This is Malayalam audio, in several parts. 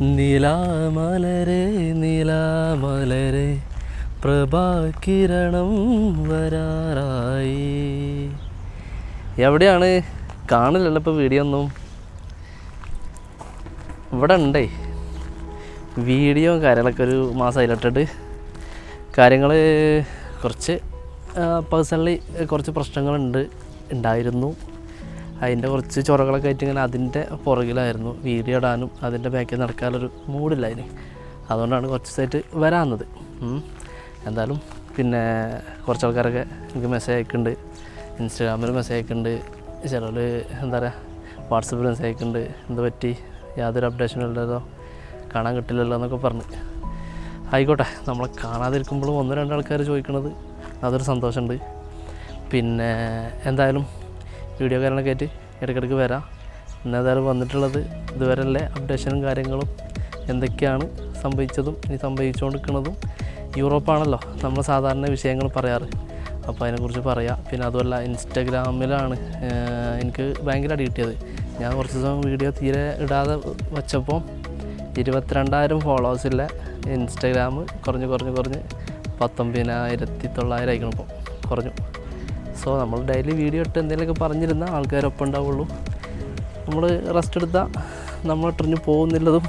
നിലാമലരെ നിലാമലരെ പ്രഭാകിരണം വരാറായി. എവിടെയാണ്? കാണില്ലല്ലോ ഇപ്പോൾ വീഡിയോ ഒന്നും. ഇവിടെ ഉണ്ടേ. വീഡിയോ കാര്യങ്ങളൊക്കെ ഒരു മാസം അതിലിട്ടിട്ട്. കാര്യങ്ങൾ കുറച്ച് പേഴ്സണലി കുറച്ച് പ്രശ്നങ്ങളുണ്ട് ഉണ്ടായിരുന്നു. അതിന്റെ കുറച്ച് ചൊറകളൊക്കെ ആയിട്ട് ഇങ്ങനെ അതിന്റെ പുറകിലായിരുന്നു. വീഡിയോ ഇടാനും അതിന്റെ ബാക്കിൽ നടക്കാനൊരു മൂഡില്ല അതിന്. അതുകൊണ്ടാണ് കുറച്ച് ദിവസമായിട്ട് വരാവുന്നത്. എന്തായാലും പിന്നെ കുറച്ച് ആൾക്കാരൊക്കെ എനിക്ക് മെസ്സേജ് അയക്കുന്നുണ്ട്. ഇൻസ്റ്റാഗ്രാമിൽ മെസ്സേജ് അയക്കുന്നുണ്ട്. ചിലർ എന്താ പറയുക വാട്സപ്പിൽ മെസ്സേജ് അയക്കുന്നുണ്ട്. എന്ത് പറ്റി? യാതൊരു അപ്ഡേഷനും ഇല്ലല്ലോ. കാണാൻ കിട്ടില്ലല്ലോ എന്നൊക്കെ പറഞ്ഞ്. ആയിക്കോട്ടെ നമ്മളെ കാണാതിരിക്കുമ്പോഴും ഒന്ന് രണ്ട് ആൾക്കാർ ചോദിക്കണത് അതൊരു സന്തോഷമുണ്ട്. പിന്നെ എന്തായാലും വീഡിയോ കാര്യങ്ങളൊക്കെ ആയിട്ട് ഇടയ്ക്കിടയ്ക്ക് വരാം. ഇന്ന് ഏതായാലും വന്നിട്ടുള്ളത് ഇതുവരെയുള്ള അപ്ഡേഷനും കാര്യങ്ങളും എന്തൊക്കെയാണ് സംഭവിച്ചതും ഇനി സംഭവിച്ചുകൊണ്ടിരിക്കുന്നതും യൂറോപ്പാണല്ലോ നമ്മൾ സാധാരണ വിഷയങ്ങൾ പറയാറ്. അപ്പോൾ അതിനെക്കുറിച്ച് പറയാം. പിന്നെ അതുമല്ല ഇൻസ്റ്റഗ്രാമിലാണ് എനിക്ക് ഭയങ്കര അടി കിട്ടിയത്. ഞാൻ കുറച്ച് ദിവസം വീഡിയോ തീരെ ഇടാതെ വച്ചപ്പോൾ ഇരുപത്തിരണ്ടായിരം ഫോളോവേഴ്സില്ല ഇൻസ്റ്റഗ്രാം കുറഞ്ഞ് കുറഞ്ഞ് കുറഞ്ഞ് പത്തൊമ്പതിനായിരത്തി തൊള്ളായിരം ആയിക്കണം ഇപ്പോൾ കുറഞ്ഞു. സോ നമ്മൾ ഡെയിലി വീഡിയോ ഇട്ട് എന്തെങ്കിലുമൊക്കെ പറഞ്ഞിരുന്ന ആൾക്കാരൊപ്പം ഉണ്ടാവുള്ളൂ. നമ്മൾ റെസ്റ്റ് എടുത്താൽ നമ്മൾ ട്രിഞ്ഞ് പോകുന്നില്ലതും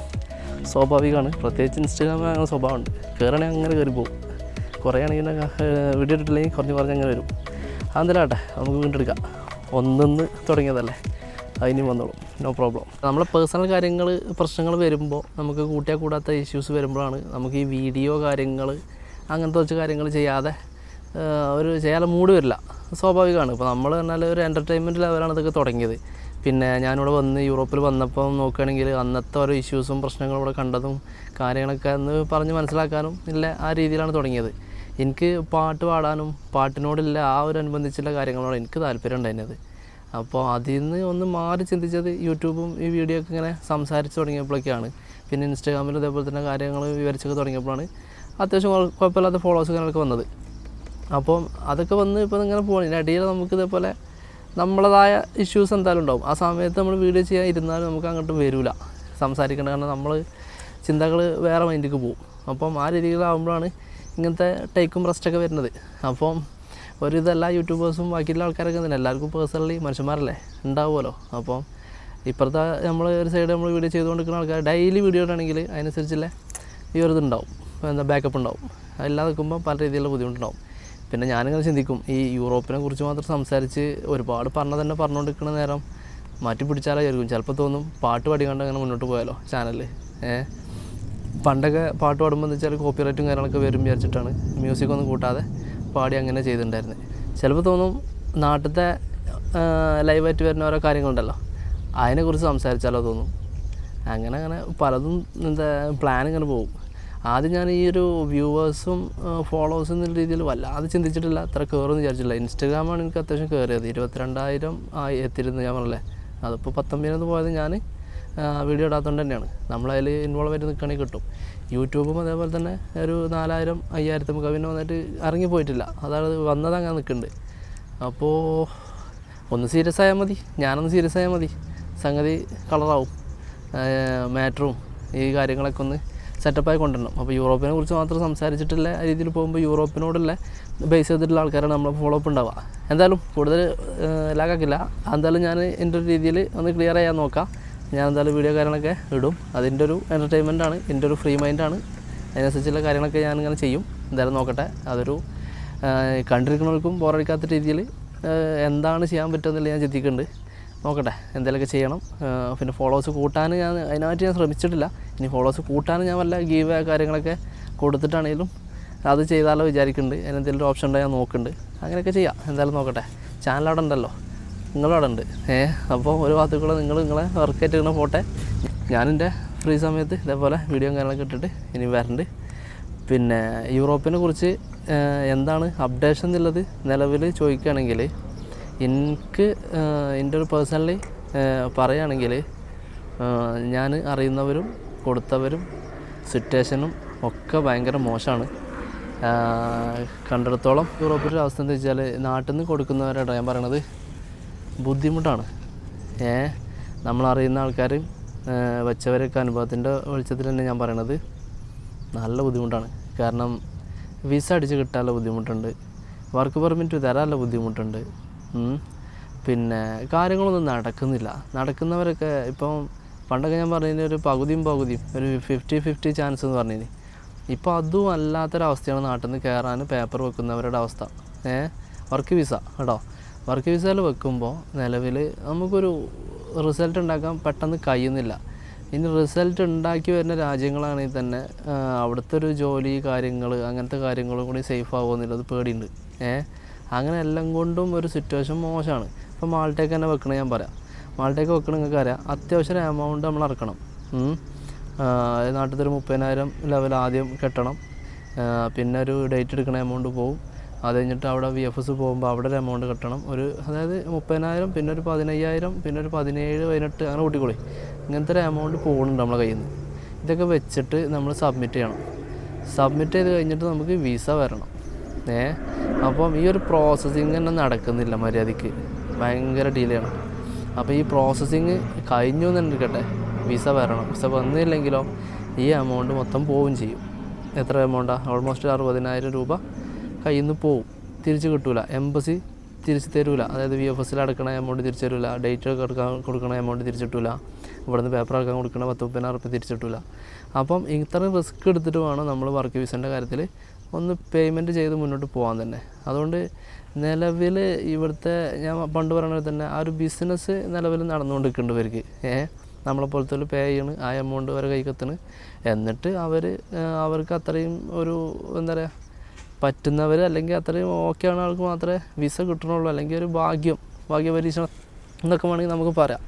സ്വാഭാവികമാണ്. പ്രത്യേകിച്ച് ഇൻസ്റ്റാഗ്രാമിൽ അങ്ങനെ സ്വഭാവമുണ്ട്. കയറണേ അങ്ങനെ കയറി പോകും. കുറേ ആണെങ്കിൽ വീഡിയോ ഇട്ടില്ലെങ്കിൽ കുറഞ്ഞ് കുറഞ്ഞ് അങ്ങനെ വരും. അതെന്തായാട്ടെ നമുക്ക് വീണ്ടെടുക്കാം ഒന്നൊന്ന് തുടങ്ങിയതല്ലേ? അതിനും വന്നോളും. നോ പ്രോബ്ലം നമ്മളെ പേഴ്സണൽ കാര്യങ്ങൾ പ്രശ്നങ്ങൾ വരുമ്പോൾ നമുക്ക് കൂട്ടിയാൽ കൂടാത്ത ഇഷ്യൂസ് വരുമ്പോഴാണ് നമുക്ക് ഈ വീഡിയോ കാര്യങ്ങൾ അങ്ങനത്തെ കുറച്ച് കാര്യങ്ങൾ ചെയ്യാതെ ഒരു ചെയ്യാൻ മൂഡ് വരില്ല. സ്വാഭാവികമാണ്. ഇപ്പോൾ നമ്മൾ പറഞ്ഞാൽ ഒരു എന്റർടൈൻമെന്റ് ലെവലാണ് ഇതൊക്കെ തുടങ്ങിയത്. പിന്നെ ഞാനിവിടെ വന്ന് യൂറോപ്പിൽ വന്നപ്പോൾ നോക്കുകയാണെങ്കിൽ അന്നത്തെ ഓരോ ഇഷ്യൂസും പ്രശ്നങ്ങളും ഇവിടെ കണ്ടതും കാര്യങ്ങളൊക്കെ എന്ന് പറഞ്ഞ് മനസ്സിലാക്കാനും ഇല്ല ആ രീതിയിലാണ് തുടങ്ങിയത്. എനിക്ക് പാട്ട് പാടാനും പാട്ടിനോടില്ല ആ ഒരു അനുബന്ധിച്ചുള്ള കാര്യങ്ങളോട് എനിക്ക് താല്പര്യം ഉണ്ടായിരുന്നത്. അപ്പോൾ അതിൽ നിന്ന് ഒന്ന് മാറി ചിന്തിച്ചത് യൂട്യൂബും ഈ വീഡിയോ ഒക്കെ ഇങ്ങനെ സംസാരിച്ച് തുടങ്ങിയപ്പോഴൊക്കെയാണ്. പിന്നെ ഇൻസ്റ്റാഗ്രാമിൽ ഇതേപോലെ തന്നെ കാര്യങ്ങൾ വിവരിച്ചൊക്കെ തുടങ്ങിയപ്പോഴാണ് അത്യാവശ്യം കുഴ- കുഴപ്പമില്ലാത്ത ഫോളോവേഴ്സ് കാര്യങ്ങളൊക്കെ വന്നത്. അപ്പം അതൊക്കെ വന്ന് ഇപ്പോൾ ഇങ്ങനെ പോകണം ഇതിന്റെ ഇടയിൽ നമുക്ക് ഇതേപോലെ നമ്മളതായ ഇഷ്യൂസ് എന്തായാലും ഉണ്ടാവും. ആ സമയത്ത് നമ്മൾ വീഡിയോ ചെയ്യാൻ ഇരുന്നാലും നമുക്ക് അങ്ങോട്ട് വരില്ല സംസാരിക്കേണ്ട കാരണം നമ്മൾ ചിന്തകൾ വേറെ മൈൻഡിലേക്ക് പോകും അപ്പം ആ രീതിയിലാവുമ്പോഴാണ് ഇങ്ങനത്തെ ടേക്കും റെസ്റ്റൊക്കെ വരുന്നത്. അപ്പം ഒരു ഇതെല്ലാ യൂട്യൂബേഴ്സും ബാക്കിയുള്ള ആൾക്കാരൊക്കെ തന്നെ. എല്ലാവർക്കും പേഴ്സണലി മനുഷ്യന്മാരല്ലേ? ഉണ്ടാവുമല്ലോ. അപ്പം ഇപ്പുറത്തെ നമ്മൾ ഒരു സൈഡ് നമ്മൾ വീഡിയോ ചെയ്തുകൊണ്ടിരിക്കുന്ന ആൾക്കാർ ഡെയിലി വീഡിയോ ആണെങ്കിൽ അതിനനുസരിച്ചുള്ള ഈ ഒരു ഇതുണ്ടാവും. എന്താ ബാക്കപ്പ് ഉണ്ടാവും. അതെല്ലാം നിൽക്കുമ്പോൾ പല രീതിയിലുള്ള ബുദ്ധിമുട്ടുണ്ടാവും. പിന്നെ ഞാനിങ്ങനെ ചിന്തിക്കും ഈ യൂറോപ്പിനെ കുറിച്ച് മാത്രം സംസാരിച്ച് ഒരുപാട് പറഞ്ഞ തന്നെ പറഞ്ഞുകൊണ്ടിരിക്കുന്ന നേരം മാറ്റി പിടിച്ചാലേ വിചാരിക്കും ചിലപ്പോൾ തോന്നും പാട്ട് പാടിക്കൊണ്ട് അങ്ങനെ മുന്നോട്ട് പോയാലോ ചാനലിൽ ഏഹ് പണ്ടൊക്കെ പാട്ട് പാടുമ്പോൾ എന്ന് വെച്ചാൽ കോപ്പിറൈറ്റും കാര്യങ്ങളൊക്കെ വരും വിചാരിച്ചിട്ടാണ്. മ്യൂസിക് ഒന്നും കൂട്ടാതെ പാടി അങ്ങനെ ചെയ്തിട്ടുണ്ടായിരുന്നത് ചിലപ്പോൾ തോന്നും നാട്ടിലത്തെ ലൈവായിട്ട് വരുന്ന ഓരോ കാര്യങ്ങളുണ്ടല്ലോ അതിനെക്കുറിച്ച് സംസാരിച്ചാലോ തോന്നും. അങ്ങനെ അങ്ങനെ പലതും എന്താ പ്ലാൻ ഇങ്ങനെ പോകും. ആദ്യം ഞാൻ ഈ ഒരു വ്യൂവേഴ്സും ഫോളോവേഴ്സും എന്നുള്ള രീതിയിൽ വല്ലാതെ ചിന്തിച്ചിട്ടില്ല. അത്ര കയറുമെന്ന് വിചാരിച്ചില്ല ഇൻസ്റ്റാഗ്രാമാണ് എനിക്ക് അത്യാവശ്യം കയറിയത് ഇരുപത്തിരണ്ടായിരം ആയി എത്തിയിരുന്നു ഞാൻ പറഞ്ഞല്ലേ. അതിപ്പോൾ പത്തൊമ്പതിനൊന്ന് പോയത് ഞാൻ വീഡിയോ ഇടാത്തതുകൊണ്ട് തന്നെയാണ്. നമ്മളതിൽ ഇൻവോൾവ് ആയിട്ട് നിൽക്കുകയാണെങ്കിൽ കിട്ടും. യൂട്യൂബും അതേപോലെ തന്നെ ഒരു നാലായിരം അയ്യായിരത്തി നമുക്ക് പിന്നെ വന്നിട്ട് ഇറങ്ങിപ്പോയിട്ടില്ല അതാണ് വന്നത് അങ്ങനെ നിൽക്കുന്നുണ്ട് അപ്പോൾ ഒന്ന് സീരിയസ് ആയാൽ മതി. ഞാനൊന്ന് സീരിയസ് ആയാൽ മതി. സംഗതി കളറാവും മാറ്ററും ഈ കാര്യങ്ങളൊക്കെ ഒന്ന് സെറ്റപ്പായി കൊണ്ടുവരണം. അപ്പോൾ യൂറോപ്പിനെ കുറിച്ച് മാത്രം സംസാരിച്ചിട്ടുള്ള രീതിയിൽ പോകുമ്പോൾ യൂറോപ്പിനോടുള്ള ബേസ് ചെയ്തിട്ടുള്ള ആൾക്കാരാണ് നമ്മൾ ഫോളോ അപ്പ് ഉണ്ടാവുക. എന്തായാലും കൂടുതൽ ലാഗാക്കില്ല. എന്തായാലും ഞാൻ എന്റെ ഒരു രീതിയിൽ ഒന്ന് ക്ലിയർ ചെയ്യാൻ നോക്കാം. ഞാൻ എന്തായാലും വീഡിയോ കാര്യങ്ങളൊക്കെ ഇടും. അതിന്റെ ഒരു എന്റർടൈൻമെന്റ് ആണ് എന്റെ ഒരു ഫ്രീ മൈൻഡാണ് അതിനനുസരിച്ചുള്ള കാര്യങ്ങളൊക്കെ ഇങ്ങനെ ചെയ്യും. എന്തായാലും നോക്കട്ടെ. അതൊരു കണ്ടിരിക്കുന്നവർക്കും ബോറടിക്കാത്ത രീതിയിൽ എന്താണ് ചെയ്യാൻ പറ്റുമെന്നില്ല ഞാൻ ചിന്തിക്കുന്നുണ്ട്. നോക്കട്ടെ എന്തെങ്കിലുമൊക്കെ ചെയ്യണം. പിന്നെ ഫോളോവേഴ്സ് കൂട്ടാൻ ഞാൻ അതിനായിട്ട് ഞാൻ ശ്രമിച്ചിട്ടില്ല. ഇനി ഫോളോവേഴ്സ് കൂട്ടാൻ ഞാൻ വല്ല ഗീവ് കാര്യങ്ങളൊക്കെ കൊടുത്തിട്ടാണെങ്കിലും അത് ചെയ്താലോ വിചാരിക്കുന്നുണ്ട് അതിന് എന്തെങ്കിലും ഓപ്ഷൻ ഉണ്ടെങ്കിൽ ഞാൻ നോക്കുന്നുണ്ട് അങ്ങനെയൊക്കെ ചെയ്യാം. എന്തായാലും നോക്കട്ടെ. ചാനൽ അവിടെ ഉണ്ടല്ലോ. നിങ്ങളവിടെ ഉണ്ട്. ഏ അപ്പോൾ ഒരു ഭാഗത്തു നിങ്ങൾ നിങ്ങളെ വർക്കായിട്ട് ഇങ്ങനെ പോട്ടെ. ഞാനെന്റെ ഫ്രീ സമയത്ത് ഇതേപോലെ വീഡിയോ കാര്യങ്ങളൊക്കെ ഇട്ടിട്ട് ഇനി വരണ്ട്. പിന്നെ യൂറോപ്പിനെ കുറിച്ച് എന്താണ് അപ്ഡേഷൻ എന്നുള്ളത് നിലവിൽ ചോദിക്കുകയാണെങ്കിൽ എനിക്ക് എന്റെ ഒരു പേഴ്സണലി പറയുകയാണെങ്കിൽ ഞാൻ അറിയുന്നവരും കൊടുത്തവരും സിറ്റുവേഷനും ഒക്കെ ഭയങ്കര മോശമാണ്. കണ്ടിടത്തോളം യൂറോപ്പിന്റെ അവസ്ഥ എന്താ വെച്ചാൽ നാട്ടിൽ നിന്ന് കൊടുക്കുന്നവരാണ് ഞാൻ പറയണത്. ബുദ്ധിമുട്ടാണ്. ഏ നമ്മളറിയുന്ന ആൾക്കാർ ഏഹ് വെച്ചവരൊക്കെ അനുഭവത്തിന്റെ വെളിച്ചത്തിൽ തന്നെ ഞാൻ പറയണത് നല്ല ബുദ്ധിമുട്ടാണ്. കാരണം വിസ അടിച്ച് കിട്ടാനുള്ള ബുദ്ധിമുട്ടുണ്ട്. വർക്ക് പെർമിറ്റ് തരാനുള്ള ബുദ്ധിമുട്ടുണ്ട്. പിന്നെ കാര്യങ്ങളൊന്നും നടക്കുന്നില്ല. നടക്കുന്നവരൊക്കെ ഇപ്പം പണ്ടൊക്കെ ഞാൻ പറഞ്ഞതിന് ഒരു പകുതിയും പകുതിയും ഒരു ഫിഫ്റ്റി ഫിഫ്റ്റി ചാൻസ് എന്ന് പറഞ്ഞതിന് ഇപ്പോൾ അതും അല്ലാത്തൊരവസ്ഥയാണ് നാട്ടിൽ നിന്ന് കയറാൻ പേപ്പർ വെക്കുന്നവരുടെ അവസ്ഥ. ഏ? വർക്ക് വിസ കേട്ടോ. വർക്ക് വിസയിൽ വെക്കുമ്പോൾ നിലവിൽ നമുക്കൊരു റിസൾട്ട് ഉണ്ടാക്കാൻ പെട്ടെന്ന് കഴിയുന്നില്ല. ഇനി റിസൾട്ട് ഉണ്ടാക്കി വരുന്ന രാജ്യങ്ങളാണെങ്കിൽ തന്നെ അവിടുത്തെ ഒരു ജോലി കാര്യങ്ങൾ അങ്ങനത്തെ കാര്യങ്ങളും കൂടി സേഫ് ആവുമെന്നുള്ളത് പേടിയുണ്ട്. ഏ? അങ്ങനെ എല്ലാം കൊണ്ടും ഒരു സിറ്റുവേഷൻ മോശമാണ്. ഇപ്പം മാൾട്ടേക്ക് തന്നെ വെക്കണേ ഞാൻ പറയാം. മാൾട്ടേക്ക് വെക്കണ നിങ്ങൾക്ക് അറിയാം. അത്യാവശ്യം എമൗണ്ട് നമ്മൾ ഇറക്കണം. നാട്ടിൽ ഒരു മുപ്പതിനായിരം ലെവൽ ആദ്യം കെട്ടണം. പിന്നെ ഒരു ഡേറ്റ് എടുക്കണ എമൗണ്ട് പോവും. അത് കഴിഞ്ഞിട്ട് അവിടെ വി എഫ് എസ് പോകുമ്പോൾ അവിടെ ഒരു എമൗണ്ട് കെട്ടണം. ഒരു അതായത് മുപ്പതിനായിരം പിന്നെ ഒരു പതിനയ്യായിരം പിന്നെ ഒരു പതിനേഴ് പതിനെട്ട് അങ്ങനെ കൂട്ടിക്കോളി. ഇങ്ങനത്തെ ഒരു എമൗണ്ട് പോകുന്നുണ്ട് നമ്മളെ കയ്യിൽ നിന്ന് ഇതൊക്കെ വെച്ചിട്ട് നമ്മൾ സബ്മിറ്റ് ചെയ്യണം. സബ്മിറ്റ് ചെയ്ത് കഴിഞ്ഞിട്ട് നമുക്ക് വിസ വരണം. ഏ? അപ്പം ഈ ഒരു പ്രോസസ്സിങ് തന്നെ നടക്കുന്നില്ല മര്യാദയ്ക്ക്. ഭയങ്കര ഡിലേ ആണ്. അപ്പോൾ ഈ പ്രോസസ്സിങ് കഴിഞ്ഞു എന്ന് എടുക്കട്ടെ വിസ വരണം. വിസ വന്നില്ലെങ്കിലോ ഈ എമൗണ്ട് മൊത്തം പോവുകയും ചെയ്യും. എത്ര എമൗണ്ടാണ് ഓൾമോസ്റ്റ് അറുപതിനായിരം രൂപ കയ്യിൽ നിന്ന് പോവും. തിരിച്ച് കിട്ടൂല. എംബസി തിരിച്ച് തരൂല. അതായത് വി എഫ് എസിൽ അടക്കണ എമൗണ്ട് തിരിച്ചു തരില്ല ഡേറ്റ് എടുക്കാൻ കൊടുക്കണ എമൗണ്ട് തിരിച്ചു കിട്ടൂല. ഇവിടുന്ന് പേപ്പർ ആക്കാൻ കൊടുക്കണ പത്ത് മുപ്പതിനായിരം റുപ്യ തിരിച്ചു അപ്പം ഇത്രയും റിസ്ക് എടുത്തിട്ട് വേണം നമ്മൾ വർക്ക് വിസന്റെ കാര്യത്തിൽ ഒന്ന് പേയ്മെന്റ് ചെയ്ത് മുന്നോട്ട് പോകാൻ തന്നെ. അതുകൊണ്ട് നിലവിൽ ഇവിടുത്തെ ഞാൻ പണ്ട് പറയുന്നത് തന്നെ ആ ഒരു ബിസിനസ് നിലവിൽ നടന്നുകൊണ്ടിരിക്കുന്നുണ്ട് ഇവർക്ക്. ഏഹ് നമ്മളെ പോലത്തെ ഒരു പേ ചെയ്യണ് ആ എമൗണ്ട് വരെ കൈക്കെത്തണ് എന്നിട്ട് അവർ അവർക്ക് അത്രയും ഒരു എന്താ പറയുക പറ്റുന്നവർ അല്ലെങ്കിൽ അത്രയും ഓക്കെ ആണ് ആൾക്ക് മാത്രമേ വിസ കിട്ടണുള്ളൂ. അല്ലെങ്കിൽ ഒരു ഭാഗ്യം ഭാഗ്യ പരീക്ഷണം എന്നൊക്കെ വേണമെങ്കിൽ നമുക്ക് പറയാം.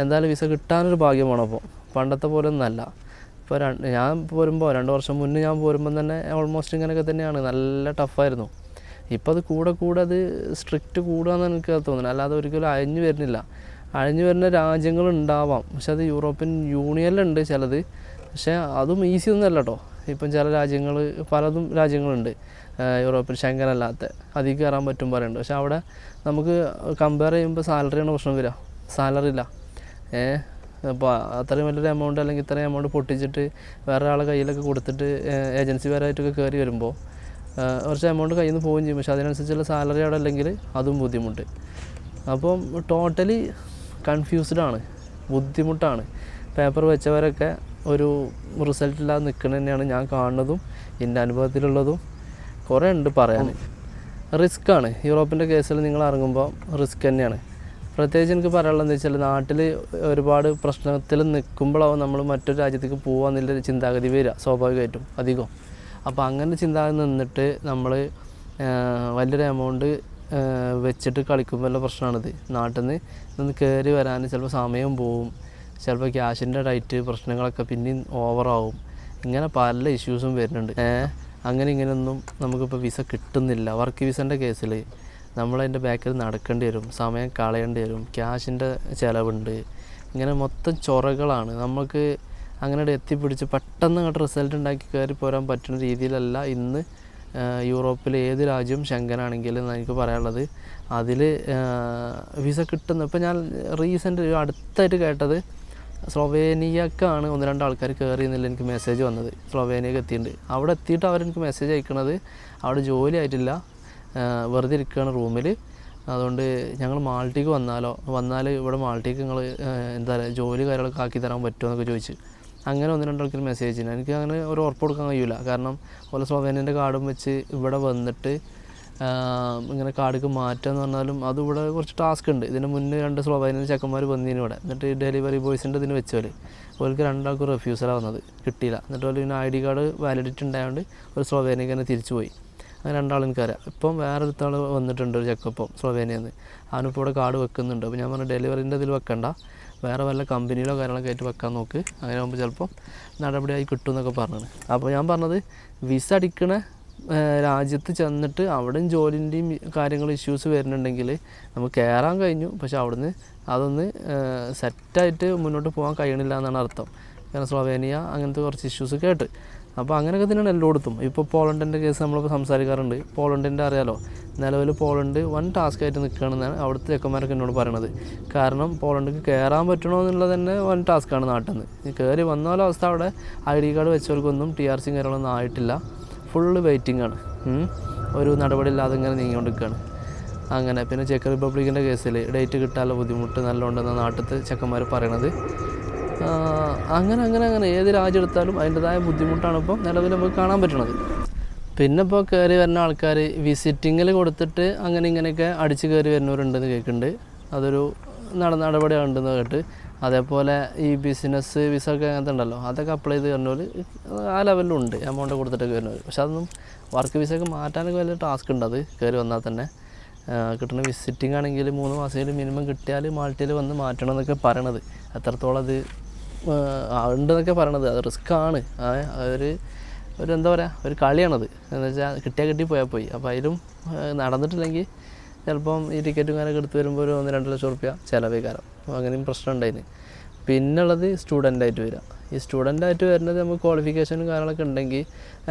എന്തായാലും വിസ കിട്ടാനൊരു ഭാഗ്യമാണ് അപ്പോൾ. പണ്ടത്തെ പോലെ ഒന്നല്ല ഇപ്പോൾ ഞാൻ പോരുമ്പോൾ രണ്ട് വർഷം മുന്നേ ഞാൻ പോരുമ്പം തന്നെ ഓൾമോസ്റ്റ് ഇങ്ങനെയൊക്കെ തന്നെയാണ്. നല്ല ടഫായിരുന്നു ഇപ്പോൾ അത് കൂടെ കൂടെ അത് സ്ട്രിക്റ്റ് കൂടുകയെന്ന് എനിക്ക് തോന്നുന്നു അല്ലാതെ ഒരിക്കലും അഴിഞ്ഞു വരുന്നില്ല. അഴിഞ്ഞു വരുന്ന രാജ്യങ്ങളുണ്ടാവാം പക്ഷെ അത് യൂറോപ്യൻ യൂണിയനിലുണ്ട് ചിലത്. പക്ഷേ അതും ഈസി ഒന്നുമല്ല കേട്ടോ ഇപ്പം ചില രാജ്യങ്ങൾ പലതും രാജ്യങ്ങളുണ്ട്. യൂറോപ്പിൽ ശങ്കനല്ലാത്ത അതിൽ കയറാൻ പറ്റും പറയുന്നുണ്ട്. പക്ഷെ അവിടെ നമുക്ക് കമ്പയർ ചെയ്യുമ്പോൾ സാലറിയാണ് പ്രശ്നം വരിക. സാലറി ഇല്ല. ഏഹ് അപ്പോൾ അത്രയും വലിയൊരു എമൗണ്ട് അല്ലെങ്കിൽ ഇത്രയും എമൗണ്ട് പൊട്ടിച്ചിട്ട് വേറെ ആളെ കയ്യിലൊക്കെ കൊടുത്തിട്ട് ഏജൻസി പരമായിട്ടൊക്കെ കയറി വരുമ്പോൾ കുറച്ച് എമൗണ്ട് കയ്യിൽ നിന്ന് പോവുകയും ചെയ്യും. പക്ഷെ അതിനനുസരിച്ചുള്ള സാലറി അവിടെ അല്ലെങ്കിൽ അതും ബുദ്ധിമുട്ട്. അപ്പം ടോട്ടലി കൺഫ്യൂസ്ഡ് ആണ്. ബുദ്ധിമുട്ടാണ്. പേപ്പർ വെച്ചവരൊക്കെ ഒരു റിസൾട്ട് ഇല്ലാതെ നിൽക്കുന്നത് തന്നെയാണ് ഞാൻ കാണുന്നതും എന്റെ അനുഭവത്തിലുള്ളതും കുറേ ഉണ്ട് പറയാൻ. റിസ്ക് ആണ്. യൂറോപ്പിന്റെ കേസിൽ നിങ്ങൾ ഇറങ്ങുമ്പോൾ റിസ്ക് തന്നെയാണ്. പ്രത്യേകിച്ച് എനിക്ക് പറയാനുള്ളത് എന്താ വെച്ചാൽ നാട്ടിൽ ഒരുപാട് പ്രശ്നത്തിൽ നിൽക്കുമ്പോഴാവും നമ്മൾ മറ്റൊരു രാജ്യത്തേക്ക് പോകാമെന്നുള്ളൊരു ചിന്താഗതി വരിക സ്വാഭാവികമായിട്ടും അധികം. അപ്പോൾ അങ്ങനെ ചിന്താഗതി നിന്നിട്ട് നമ്മൾ വലിയൊരു എമൗണ്ട് വെച്ചിട്ട് കളിക്കുമ്പോഴുള്ള പ്രശ്നമാണിത്. നാട്ടിൽ നിന്ന് നിന്ന് കയറി വരാൻ ചിലപ്പോൾ സമയം പോവും. ചിലപ്പോൾ ക്യാഷിന്റെ റേറ്റ് പ്രശ്നങ്ങളൊക്കെ പിന്നെയും ഓവറാവും ഇങ്ങനെ പല ഇഷ്യൂസും വരുന്നുണ്ട്. അങ്ങനെ ഇങ്ങനെയൊന്നും നമുക്കിപ്പോൾ വിസ കിട്ടുന്നില്ല. വർക്ക് വിസന്റെ കേസിൽ നമ്മളതിന്റെ ബാക്കിൽ നടക്കേണ്ടി വരും സമയം കളയേണ്ടി വരും ക്യാഷിന്റെ ചിലവുണ്ട്. ഇങ്ങനെ മൊത്തം ചൊറകളാണ്. നമുക്ക് അങ്ങനെ എത്തിപ്പിടിച്ച് പെട്ടെന്ന് അങ്ങോട്ട് റിസൾട്ട് ഉണ്ടാക്കി കയറി പോരാൻ പറ്റുന്ന രീതിയിലല്ല ഇന്ന് യൂറോപ്പിലെ ഏത് രാജ്യവും ശങ്കനാണെങ്കിലും എനിക്ക് പറയാനുള്ളത്. അതിൽ വിസ കിട്ടുന്നു ഇപ്പോൾ ഞാൻ റീസെന്റ് അടുത്തായിട്ട് കേട്ടത് സ്ലൊവേനിയക്കാണ് ഒന്ന് രണ്ട് ആൾക്കാർ കയറി എന്നുള്ള എനിക്ക് മെസ്സേജ് വന്നത്. സ്ലൊവേനിയക്ക് എത്തിയിട്ടുണ്ട്. അവിടെ എത്തിയിട്ട് അവരെനിക്ക് മെസ്സേജ് അയക്കണത് അവിടെ ജോലി ആയിട്ടില്ല. വെറുതെ ഇരിക്കുകയാണ് റൂമിൽ. അതുകൊണ്ട് ഞങ്ങൾ മാൾട്ടിക്ക് വന്നാലോ? വന്നാൽ ഇവിടെ മാൾട്ടിക്ക് നിങ്ങൾ എന്താ പറയുക ജോലി കാര്യങ്ങളൊക്കെ ആക്കി തരാൻ പറ്റുമോ എന്നൊക്കെ ചോദിച്ച്. അങ്ങനെ ഒന്ന് രണ്ടാൾക്കാർ മെസ്സേജ് ചെയ്യുന്നത് എനിക്ക് അങ്ങനെ ഒരു ഉറപ്പ് കൊടുക്കാൻ കഴിയില്ല കാരണം ഓല സ്ലൊവേനിയന്റെ കാർഡും വെച്ച് ഇവിടെ വന്നിട്ട് ഇങ്ങനെ കാർഡിക്ക് മാറ്റുക എന്ന് പറഞ്ഞാലും അത് ഇവിടെ കുറച്ച് ടാസ്ക് ഉണ്ട്. ഇതിന് മുന്നേ രണ്ട് സ്ലോവേനിയൻ ചെക്കന്മാർ വന്നതിന് ഇവിടെ. എന്നിട്ട് ഡെലിവറി ബോയ്സിന്റെ ഇതിന് വെച്ചാൽ ഓർക്ക് രണ്ടാൾക്കും റിഫ്യൂസലാണ് വന്നത് കിട്ടിയില്ല. എന്നിട്ട് അവർ പിന്നെ ഐ ഡി കാർഡ് വാലിഡിറ്റി ഉണ്ടായതുകൊണ്ട് ഒരു സ്ലോവേനിയക്ക് തന്നെ തിരിച്ചു പോയി അങ്ങനെ രണ്ടാളും എനിക്കറിയാം ഇപ്പം വേറെ അടുത്താൾ വന്നിട്ടുണ്ട് ഒരു ചെക്കപ്പം സ്ലോവേനിയയിൽ നിന്ന് അവനിപ്പോൾ ഇവിടെ കാർഡ് വെക്കുന്നുണ്ട്. അപ്പോൾ ഞാൻ പറഞ്ഞു ഡെലിവറിന്റെ ഇതിൽ വെക്കണ്ട. വേറെ വല്ല കമ്പനിയിലോ കാര്യങ്ങളൊക്കെ ആയിട്ട് വെക്കാൻ നോക്ക്. അങ്ങനെ ആകുമ്പോൾ ചിലപ്പം നടപടിയായി കിട്ടും എന്നൊക്കെ പറഞ്ഞത് അപ്പോൾ ഞാൻ പറഞ്ഞത് വിസ അടിക്കണ രാജ്യത്ത് ചെന്നിട്ട് അവിടെയും ജോലിന്റെയും കാര്യങ്ങൾ ഇഷ്യൂസ് വരുന്നുണ്ടെങ്കിൽ നമുക്ക് കയറാൻ കഴിഞ്ഞു. പക്ഷെ അവിടുന്ന് അതൊന്ന് സെറ്റായിട്ട് മുന്നോട്ട് പോകാൻ കഴിയണില്ല എന്നാണ് അർത്ഥം. കാരണം സ്ലോവേനിയ അങ്ങനത്തെ കുറച്ച് ഇഷ്യൂസ് കേട്ട് അപ്പോൾ അങ്ങനെയൊക്കെ തന്നെയാണ് എല്ലായിടത്തും. ഇപ്പോൾ പോളണ്ടിന്റെ കേസ് നമ്മളിപ്പോൾ സംസാരിക്കാറുണ്ട്. പോളണ്ടിന്റെ അറിയാലോ? നിലവിൽ പോളണ്ട് വൺ ടാസ്ക് ആയിട്ട് നിൽക്കുകയാണെന്നാണ് അവിടുത്തെ ചെക്കന്മാരൊക്കെ എന്നോട് പറയണത്. കാരണം പോളണ്ടിക്ക് കയറാൻ പറ്റണോ എന്നുള്ളത് തന്നെ വൺ ടാസ്ക്കാണ് നാട്ടിൽ നിന്ന് കയറി വന്നാലും അവസ്ഥ അവിടെ. ഐ ഡി കാർഡ് വെച്ചവർക്കൊന്നും ടി ആർ സി കാര്യങ്ങളൊന്നും ആയിട്ടില്ല. ഫുള്ള് വെയിറ്റിംഗ് ആണ്. ഒരു നടപടി ഇല്ലാതെ ഇങ്ങനെ നീങ്ങിക്കൊണ്ടിരിക്കുകയാണ്. അങ്ങനെ പിന്നെ ചെക്ക് റിപ്പബ്ലിക്കിന്റെ കേസിൽ ഡേറ്റ് കിട്ടാനുള്ള ബുദ്ധിമുട്ട് നല്ലോണ്ടെന്ന നാട്ടിലത്തെ ചെക്കന്മാർ പറയണത്. അങ്ങനെ അങ്ങനെ അങ്ങനെ ഏത് രാജ്യം എടുത്താലും അതിന്റെതായ ബുദ്ധിമുട്ടാണ് ഇപ്പം നിലവിൽ നമുക്ക് കാണാൻ പറ്റുന്നത്. പിന്നെ ഇപ്പോൾ കയറി വരുന്ന ആൾക്കാർ വിസിറ്റിങ്ങിൽ കൊടുത്തിട്ട് അങ്ങനെ ഇങ്ങനെയൊക്കെ അടിച്ച് കയറി വരുന്നവരുണ്ടെന്ന് കേൾക്കുന്നുണ്ട് അതൊരു നട നടപടിയുണ്ടെന്ന് കേട്ട്. അതേപോലെ ഈ ബിസിനസ് വിസ ഒക്കെ അങ്ങനത്തെ ഉണ്ടല്ലോ അതൊക്കെ അപ്ലൈ ചെയ്ത് വരുന്നവർ ആ ലെവലിലുണ്ട് എമൗണ്ട് കൊടുത്തിട്ടൊക്കെ വരുന്നവർ പക്ഷെ അതൊന്നും വർക്ക് വിസ ഒക്കെ മാറ്റാനൊക്കെ വലിയ ടാസ്ക് ഉണ്ട് അത് കയറി വന്നാൽ തന്നെ. കിട്ടുന്ന വിസിറ്റിംഗ് ആണെങ്കിൽ മൂന്ന് മാസത്തിൽ മിനിമം കിട്ടിയാൽ മാൾട്ടിയിൽ വന്ന് മാറ്റണം എന്നൊക്കെ പറയണത്. എത്രത്തോളം അത് ഉണ്ടെന്നൊക്കെ പറയണത്. അത് റിസ്ക് ആണ്. ആ, ഒരു ഒരു എന്താ പറയുക ഒരു കളിയാണത്. എന്ന് വെച്ചാൽ കിട്ടിയാൽ കിട്ടി പോയാൽ പോയി. അപ്പോൾ അതിലും നടന്നിട്ടില്ലെങ്കിൽ ചിലപ്പം ഈ ടിക്കറ്റും കാര്യമൊക്കെ എടുത്ത് വരുമ്പോൾ ഒരു ഒന്ന് രണ്ട് ലക്ഷം റുപ്യ ചിലവേ അപ്പോൾ അങ്ങനെയും പ്രശ്നം ഉണ്ടായിന്. പിന്നുള്ളത് സ്റ്റുഡന്റായിട്ട് വരിക ഈ സ്റ്റുഡന്റായിട്ട് വരുന്നത് നമുക്ക് ക്വാളിഫിക്കേഷനും കാര്യങ്ങളൊക്കെ ഉണ്ടെങ്കിൽ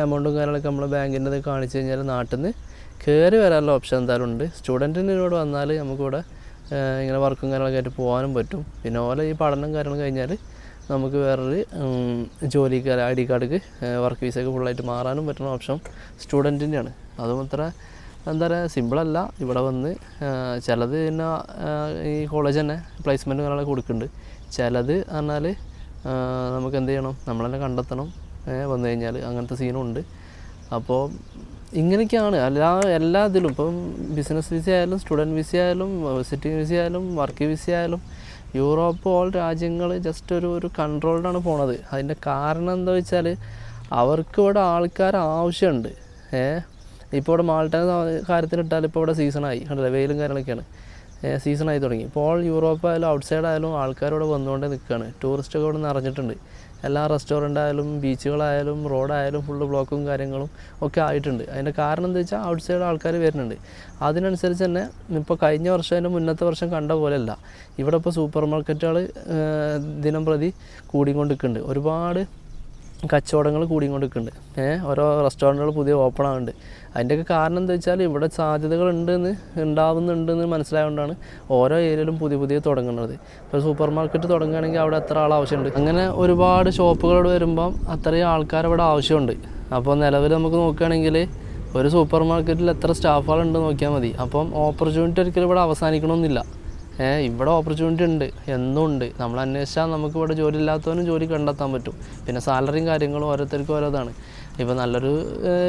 എമൗണ്ടും കാര്യങ്ങളൊക്കെ നമ്മൾ ബാങ്കിന്റെ കാണിച്ചു കഴിഞ്ഞാൽ നാട്ടിൽ നിന്ന് കയറി വരാനുള്ള ഓപ്ഷൻ എന്തായാലും ഉണ്ട്. സ്റ്റുഡന്റിന് ഇവിടെ വന്നാൽ നമുക്കിവിടെ ഇങ്ങനെ വർക്കും കാര്യങ്ങളൊക്കെ ആയിട്ട് പോകാനും പറ്റും. പിന്നെ ഓല ഈ പഠനം കാര്യങ്ങൾ കഴിഞ്ഞാൽ നമുക്ക് വേറൊരു ജോലിക്ക് ഐ ഡി കാർഡിക്ക് വർക്ക് ഫുൾ ഫുള്ളായിട്ട് മാറാനും പറ്റുന്ന ഓപ്ഷൻ സ്റ്റുഡന്റിന്റെയാണ് അതും അത്ര എന്താ പറയുക സിമ്പിളല്ല ഇവിടെ വന്ന് ചിലത് പിന്നെ ഈ കോളേജ് തന്നെ പ്ലേസ്മെന്റ് ഒരാളെ കൊടുക്കുന്നുണ്ട്. ചിലത് പറഞ്ഞാൽ നമുക്ക് എന്ത് ചെയ്യണം നമ്മൾ തന്നെ കണ്ടെത്തണം വന്നു കഴിഞ്ഞാൽ അങ്ങനത്തെ സീനും ഉണ്ട്. അപ്പോൾ ഇങ്ങനെയൊക്കെയാണ്. എല്ലാ എല്ലാ ഇതിലും. ഇപ്പം ബിസിനസ് വിസ ആയാലും സ്റ്റുഡന്റ് വിസ ആയാലും വിസിറ്റിംഗ് വിസ ആയാലും വർക്ക് വിസ ആയാലും യൂറോപ്പ് ഓൾ രാജ്യങ്ങൾ ജസ്റ്റ് ഒരു ഒരു കൺട്രോൾഡാണ് പോണത്. അതിന്റെ കാരണം എന്താ വെച്ചാൽ അവർക്ക് ഇവിടെ ആൾക്കാർ ആവശ്യമുണ്ട് ഏ? ഇപ്പോൾ ഇവിടെ മാൾട്ടൻ കാര്യത്തിനിട്ടാൽ ഇപ്പോൾ ഇവിടെ സീസണായി കണ്ടല്ലേ? വെയിലും കാര്യങ്ങളൊക്കെയാണ്. സീസണായി തുടങ്ങി. ഇപ്പോൾ യൂറോപ്പ് ആയാലും ഔട്ട്സൈഡ് ആൾക്കാരോട് വന്നുകൊണ്ടേ നിൽക്കുകയാണ് ടൂറിസ്റ്റൊക്കെ ഇവിടെ നിറഞ്ഞിട്ടുണ്ട്. എല്ലാ റെസ്റ്റോറന്റ് ആയാലും ബീച്ചുകളായാലും റോഡായാലും ഫുള്ള് ബ്ലോക്കും കാര്യങ്ങളും ഒക്കെ ആയിട്ടുണ്ട്. അതിന്റെ കാരണം എന്താ വെച്ചാൽ ഔട്ട് സൈഡ് ആൾക്കാർ വരുന്നുണ്ട്. അതിനനുസരിച്ച് തന്നെ ഇപ്പോൾ കഴിഞ്ഞ വർഷം അതിന്റെ മുന്നത്തെ വർഷം കണ്ട പോലെയല്ല. ഇവിടെ ഇപ്പോൾ സൂപ്പർ മാർക്കറ്റുകൾ ദിനം പ്രതി കൂടിക്കൊണ്ടിരിക്കുന്നുണ്ട്. ഒരുപാട് കച്ചവടങ്ങൾ കൂടിക്കൊണ്ടിരിക്കുന്നുണ്ട് ഏഹ് ഓരോ റെസ്റ്റോറന്റുകൾ പുതിയ ഓപ്പൺ ആകുന്നുണ്ട് അതിന്റെയൊക്കെ കാരണം എന്താ വെച്ചാൽ ഇവിടെ സാധ്യതകൾ ഉണ്ടെന്ന് ഉണ്ടാവുന്നുണ്ടെന്ന് മനസ്സിലായതുകൊണ്ടാണ് ഓരോ ഏരിയയിലും പുതിയ പുതിയ തുടങ്ങുന്നത്. ഇപ്പോൾ സൂപ്പർ മാർക്കറ്റ് തുടങ്ങുകയാണെങ്കിൽ അവിടെ എത്ര ആൾ ആവശ്യമുണ്ട്. അങ്ങനെ ഒരുപാട് ഷോപ്പുകൾ വരുമ്പം അത്രയും ആൾക്കാർ ഇവിടെ ആവശ്യമുണ്ട്. അപ്പോൾ നിലവിൽ നമുക്ക് നോക്കുകയാണെങ്കിൽ ഒരു സൂപ്പർ മാർക്കറ്റിൽ എത്ര സ്റ്റാഫുകളുണ്ട് നോക്കിയാൽ മതി. അപ്പം ഓപ്പർച്യൂണിറ്റി ഒരിക്കലും ഇവിടെ അവസാനിക്കണമെന്നില്ല. ഇവിടെ ഓപ്പർച്യൂണിറ്റി ഉണ്ട്. എന്നും ഉണ്ട്. നമ്മൾ അന്വേഷിച്ചാൽ നമുക്ക് ഇവിടെ ജോലി ഇല്ലാത്തവനും ജോലി കണ്ടെത്താൻ പറ്റും. പിന്നെ സാലറിയും കാര്യങ്ങളും ഓരോരുത്തർക്കും ഓരോതാണ്. ഇപ്പോൾ നല്ലൊരു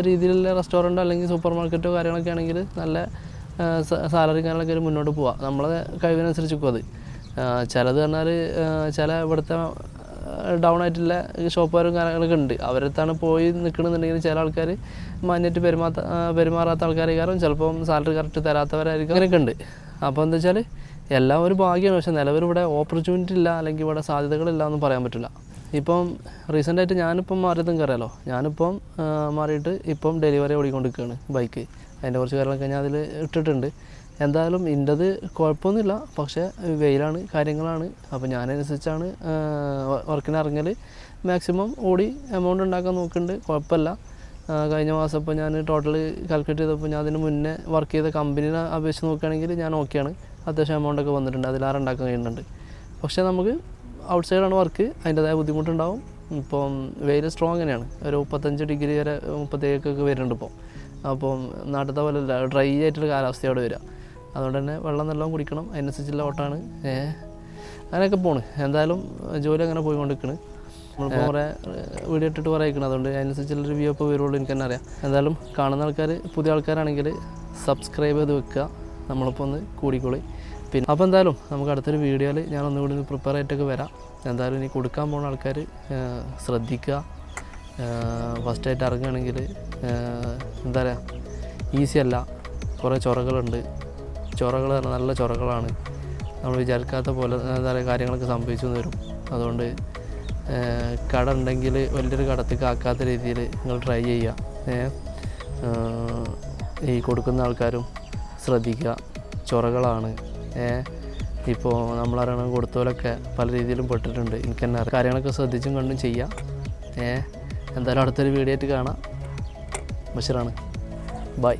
രീതിയിലുള്ള റെസ്റ്റോറന്റോ അല്ലെങ്കിൽ സൂപ്പർ മാർക്കറ്റോ കാര്യങ്ങളൊക്കെ ആണെങ്കിൽ നല്ല സാലറി കാര്യങ്ങളൊക്കെ ഒരു മുന്നോട്ട് പോവാം. നമ്മളെ കഴിവിനനുസരിച്ച് നിൽക്കും അത് ചിലത് പറഞ്ഞാൽ ചില ഇവിടുത്തെ ഡൗൺ ആയിട്ടുള്ള ഷോപ്പുകാരും കാര്യങ്ങളൊക്കെ ഉണ്ട്. അവരടുത്താണ് പോയി നിൽക്കണമെന്നുണ്ടെങ്കിൽ ചില ആൾക്കാർ മാന്യമായിട്ട് പെരുമാത്ത പെരുമാറാത്ത ആൾക്കാർ കാരണം ചിലപ്പം സാലറി കറക്റ്റ് തരാത്തവരായിരിക്കും. അങ്ങനെയൊക്കെ ഉണ്ട്. അപ്പോൾ എന്താ വെച്ചാൽ എല്ലാം ഒരു ഭാഗ്യമാണ്. പക്ഷേ നിലവിൽ ഇവിടെ ഓപ്പർച്യൂണിറ്റി ഇല്ല അല്ലെങ്കിൽ ഇവിടെ സാധ്യതകളില്ല എന്ന് പറയാൻ പറ്റില്ല. ഇപ്പം റീസെന്റായിട്ട് ഞാനിപ്പം മാറിയതും കയറിയാലോ? ഞാനിപ്പം മാറിയിട്ട് ഇപ്പം ഡെലിവറി ഓടിക്കൊണ്ടിരിക്കുകയാണ് ബൈക്ക് അതിന്റെ കുറച്ച് കാര്യങ്ങളൊക്കെ ഞാൻ അതിൽ ഇട്ടിട്ടുണ്ട്. എന്തായാലും ഇന്റത് കുഴപ്പമൊന്നുമില്ല. പക്ഷേ വെയിലാണ് കാര്യങ്ങളാണ്. അപ്പോൾ ഞാനനുസരിച്ചാണ് വർക്കിന് ഇറങ്ങൽ മാക്സിമം ഓടി എമൗണ്ട് ഉണ്ടാക്കാൻ നോക്കുന്നുണ്ട്. കുഴപ്പമില്ല. കഴിഞ്ഞ മാസം ഇപ്പോൾ ഞാൻ ടോട്ടൽ കാൽക്കുലേറ്റ് ചെയ്തപ്പോൾ ഞാൻ അതിന് മുന്നേ വർക്ക് ചെയ്ത കമ്പനീനെ അപേക്ഷിച്ച് നോക്കുകയാണെങ്കിൽ ഞാൻ ഓക്കെയാണ് അത്യാവശ്യം എമൗണ്ട് ഒക്കെ വന്നിട്ടുണ്ട്. അതിലാറ് ഉണ്ടാക്കാൻ കഴിയുന്നുണ്ട്. പക്ഷേ നമുക്ക് ഔട്ട് സൈഡാണ് വർക്ക് അതിന്റെതായ ബുദ്ധിമുട്ടുണ്ടാവും. ഇപ്പം വെയിൽ സ്ട്രോങ് തന്നെയാണ്. ഒരു മുപ്പത്തഞ്ച് ഡിഗ്രി വരെ മുപ്പത്തേഴൊക്കെ വരുന്നുണ്ട് ഇപ്പോൾ അപ്പം നാട്ടിലത്തെ പോലെ അല്ല ഡ്രൈ ആയിട്ടുള്ള കാലാവസ്ഥയോടെ വരിക. അതുകൊണ്ട് തന്നെ വെള്ളം നല്ലോണം കുടിക്കണം. അതിനനുസരിച്ചുള്ള ഓട്ടാണ് അങ്ങനെയൊക്കെ പോണ്. എന്തായാലും ജോലി അങ്ങനെ പോയിക്കൊണ്ടിരിക്കണ്. നമ്മളിപ്പോൾ കുറേ വീഡിയോ ഇട്ടിട്ട് കുറേ അയക്കണം അതുകൊണ്ട് അതിനനുസരിച്ചുള്ള റിവ്യൂ ഒക്കെ വരുള്ളൂ. എനിക്ക് തന്നെ അറിയാം. എന്തായാലും കാണുന്ന ആൾക്കാർ പുതിയ ആൾക്കാരാണെങ്കിൽ സബ്സ്ക്രൈബ് ചെയ്ത് വെക്കുക. നമ്മളിപ്പോൾ ഒന്ന് കൂടിക്കോളി. പിന്നെ അപ്പോൾ എന്തായാലും നമുക്ക് അടുത്തൊരു വീഡിയോയിൽ ഞാൻ ഒന്നുകൂടി ഒന്ന് പ്രിപ്പയർ ആയിട്ടൊക്കെ വരാം. എന്തായാലും ഇനി കൊടുക്കാൻ പോകുന്ന ആൾക്കാർ ശ്രദ്ധിക്കുക. ഫസ്റ്റായിട്ട് ഇറങ്ങുകയാണെങ്കിൽ എന്താ പറയുക ഈസി അല്ല. കുറേ ചൊറകളുണ്ട്. ചൊറകൾ നല്ല ചൊറകളാണ്. നമ്മൾ വിചാരിക്കാത്ത പോലെ എന്താ പറയുക കാര്യങ്ങളൊക്കെ സംഭവിച്ചു വരും. അതുകൊണ്ട് കട ഉണ്ടെങ്കിൽ വലിയൊരു കടത്തേക്ക് ആക്കാത്ത രീതിയിൽ നിങ്ങൾ ട്രൈ ചെയ്യുക. ഈ കൊടുക്കുന്ന ആൾക്കാരും ശ്രദ്ധിക്കുക. ചൊറകളാണ്. ഇപ്പോൾ നമ്മളറിയണം കൊടുത്തവരൊക്കെ പല രീതിയിലും പെട്ടിട്ടുണ്ട്. എനിക്ക് തന്നെ അറിയാം. കാര്യങ്ങളൊക്കെ ശ്രദ്ധിച്ചും കണ്ടും ചെയ്യാം. എന്തായാലും അടുത്തൊരു വീഡിയോ ആയിട്ട് കാണാം. ബഷറാണ്. ബൈ.